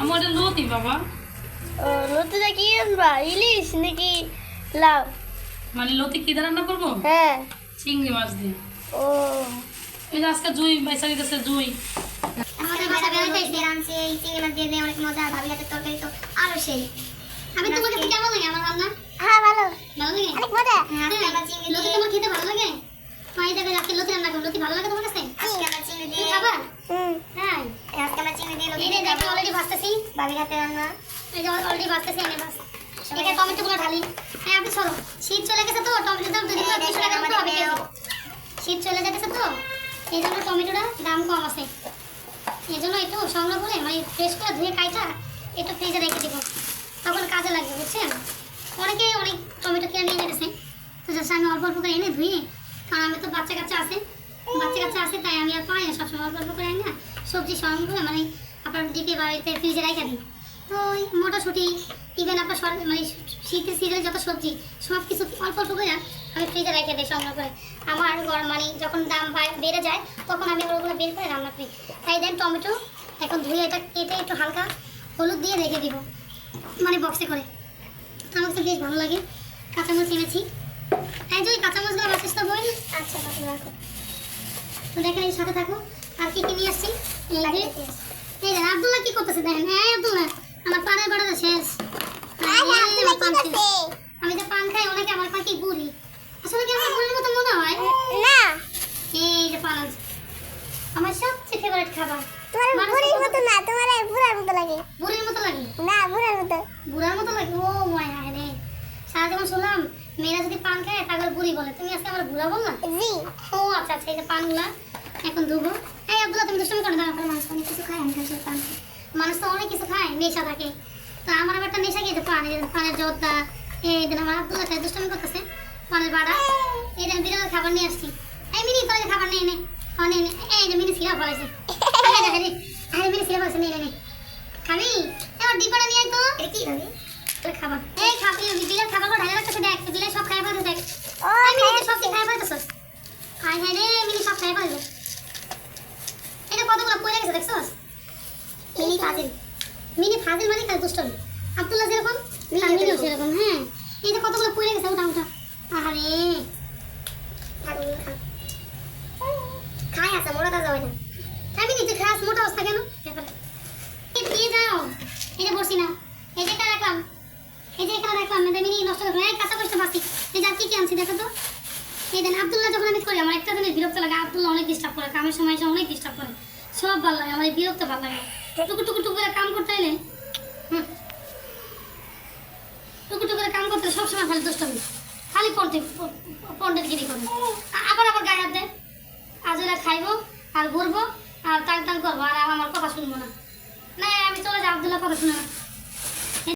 আমার এটা লতি বাবা ও নতুনটা কি আনবা? ইলিশ নাকি লাউ মানে লতি কি রান্না করব? হ্যাঁ। চিংড়ি মাছ দিয়ে। ও। এই যে আজকে জুই বাইসা দিতেছে জুই। আমাদের বাসা বেড়াতে এসে এই চিংড়ি মাছ দিয়ে অনেক মজা ভাবি হাতের তরকারি তো আরও সেই। আমি তোমার কাছে কেমন লাগে আমার রান্না হ্যাঁ ভালো। ভালো লাগে? অনেক মজা। হ্যাঁ লতি তোমার খেতে ভালো লাগে? মাই যাবে আজকে লতি রান্না করব লতি ভালো লাগে তোমার কাছে? আজকে আমরা চিংড়ি দিয়ে খাবা? হুম। হ্যাঁ দেখো অলরেডি ভাবির রান্না। এই যে অলরেডি ভাজতেছি আমি বাস এখানে টমেটো ঢালি। হ্যাঁ আপনি চলো শীত চলে গেছে তো টমেটো দাম দুদিন দুশো টাকা মতো হবে শীত চলে যেতেছে তো এই জন্য টমেটোটা দাম কম আছে। এই জন্য একটু সংগ্রহ করে মানে ফ্রেশ করে ধুয়ে কাইটা একটু ফ্রিজে রেখে দিব। তখন কাজে লাগবে বুঝছেন? অনেকে অনেক টমেটো কিনে নিয়ে যেতেছে তো আমি অল্প অল্প করে এনে ধুয়ে কারণ আমি তো বাচ্চা কাচ্চা আছে। বাচ্চা কাচ্চা আছে তাই আমি আর পাই না সবসময় অল্প অল্প করে না। সবজি সংগ্রহ করে মানে আপনার ডিপে বাড়িতে ফ্রিজে রেখে দিই তো ওই মটরশুঁটি ইভেন আপনার মানে শীতের সিজনে যত সবজি সব কিছু অল্প অল্প করে আমি ফ্রিজে রেখে দিই সংগ্রহ করে। আমার গরম মানে যখন দাম বাড়- বেড়ে যায় তখন আমি ওগুলো বের করে রান্না করি। তাই দেন টমেটো এখন ধুয়ে এটা কেটে একটু হালকা হলুদ দিয়ে রেখে দিব মানে বক্সে করে। আমার কাছে বেশ ভালো লাগে কাঁচামরিচ এনেছি। এই যে কাঁচামরিচগুলো আমার চেষ্টা করি আচ্ছা রাখো। তো দেখেন এই সাথে থাকো আর কি কি নিয়ে আসছি? যে এই যে আব্দুল্লাহ কি করতেছে দেখেন? এই আব্দুল্লাহ আমার পানের বাড়াটা শেষ। আমি যে পান খাই অনেকে আমার পাখি বুড়ি। আসলে কি আমার বুড়ির মতো মনে হয়? না। এই যে পান আমার সবচেয়ে ফেভারিট খাবার। তোমার বুড়ির মতো না তোমার বুড়ার মতো লাগে। বুড়ির মতো লাগে? না বুড়ার মতো। বুড়ার মতো লাগে? ও ময় হায় রে। সারা জীবন শুনলাম মেয়েরা যদি পান খায় তাহলে বুড়ি বলে। তুমি আজকে আমার বুড়া বললা? জি। ও আচ্ছা আচ্ছা এই যে পানগুলা এখন ধুবো এই আব্দুল্লাহ তুমি দুষ্টমি করো না আপনার মানুষ অনেক কিছু খায় আমি সব পান। মানুষ তো অনেক কিছু খায় নেশা থাকে। তো আমার আবার একটা নেশা গিয়েছে পান এই যে পানের জোরটা এই দিন আমার আব্দুল্লাহ খায় দুষ্টমি করতেছে পানের বাড়া এই দিন বিরল খাবার নিয়ে আসছি। এই মিনি তোর খাবার নিয়ে নে ও নে নে। এই যে মিনি সিরা ফলাইছে আরে মিনি সিরা ফলাইছে নে নে। খাবি? এবার ডিপাটা নিয়ে তো। কি খাবি খাবার। এই খাবি বিলের খাবার ঢালে রাখতেছে দেখ বিলে সব খাই ফেলতে দেখ ও আমি মিনি সব খাই ফেলতেছস হাই হাই রে মিনি সব খাই ফেলবে এটা কতগুলো পড়ে গেছে দেখছস? মিনি ফাজিল। মিনি ফাজিল মানে কাজ দুষ্ট আব্দুল্লাহ যেরকম মিনিও সেরকম হ্যাঁ। এই যে কতগুলো পড়ে গেছে ওটা ওটা আরে খাই আছে মোটা তাজা হয় না। আমি নিজে খাস মোটা অবস্থা কেন? দিয়ে যাও। এই যে বসি না এই যে এটা রাখলাম। এই যে এখানে রাখলাম মেয়েদের মিনি নষ্ট করব এই কাঁচা কষ্ট বাসি এই যে কি কি আনছি দেখো তো। এই দেন আব্দুল্লাহ যখন আমি করি আমার একটা জিনিস বিরক্ত লাগে। আব্দুল্লাহ অনেক ডিস্টার্ব করে কামের সময় এসে অনেক ডিস্টার্ব করে। সব ভালো লাগে আমার বিরক্ত ভালো লাগে টুকু টুকু টুকু করে কাম করতে হইলে টুকু টুকু করে কাম করতে সবসময় খালি দুষ্টমি খালি পড়তে পন্টের গিরি করে আ- আবার আবার গায়ে হাত আজ ওরা খাইবো, আর ঘুরবো, আর টাং টাং করব, আর আমার কথা শুনব না। না, আমি চলে যাই আবদুল্লাহ কথা শুনে। না